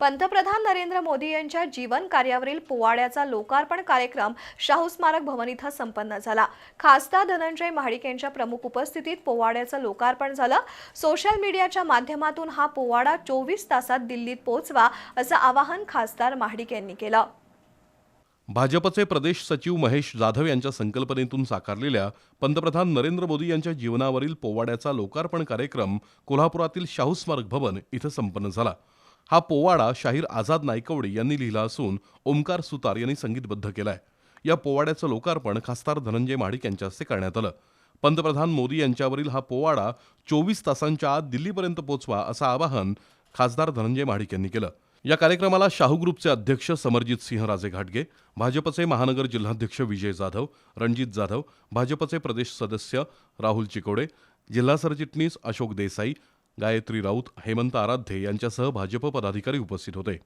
पंतप्रधान नरेंद्र मोदी यांच्या जीवन कार्यावरील पोवाड्याचा लोकार्पण कार्यक्रम शाहू स्मारक भवन इथं संपन्न झाला. खासदार धनंजय महाडिक यांच्या प्रमुख उपस्थितीत पोवाड्याचं लोकार्पण झालं. सोशल मीडियाच्या माध्यमातून हा पोवाडा चोवीस तासात दिल्लीत पोहोचवा असं आवाहन खासदार महाडिक यांनी केलं. भाजपचे प्रदेश सचिव महेश जाधव यांच्या संकल्पनेतून साकारलेल्या पंतप्रधान नरेंद्र मोदी यांच्या जीवनावरील पोवाड्याचा लोकार्पण कार्यक्रम कोल्हापुरातील शाहू स्मारक भवन इथं संपन्न झाला. हा पोवाडा शाहीर आझाद नायकवडे यांनी लिहिला असून ओमकार सुतार यांनी संगीतबद्ध केलाय. या पोवाड्याचं लोकार्पण खासदार धनंजय महाडिक यांच्या हस्ते करण्यात आलं. पंतप्रधान मोदी यांच्यावरील हा पोवाडा चोवीस तासांच्या आत दिल्लीपर्यंत पोहोचवा असं आवाहन खासदार धनंजय महाडिक यांनी केलं. या कार्यक्रमाला शाहू ग्रुपचे अध्यक्ष समरजित सिंह राजे घाटगे भाजपचे महानगर जिल्हाध्यक्ष विजय जाधव रणजित जाधव भाजपचे प्रदेश सदस्य राहुल चिकोडे जिल्हा सरचिटणीस अशोक देसाई गायत्री राऊत हेमंत आराध्ये यांच्यासह भाजप पदाधिकारी उपस्थित होते.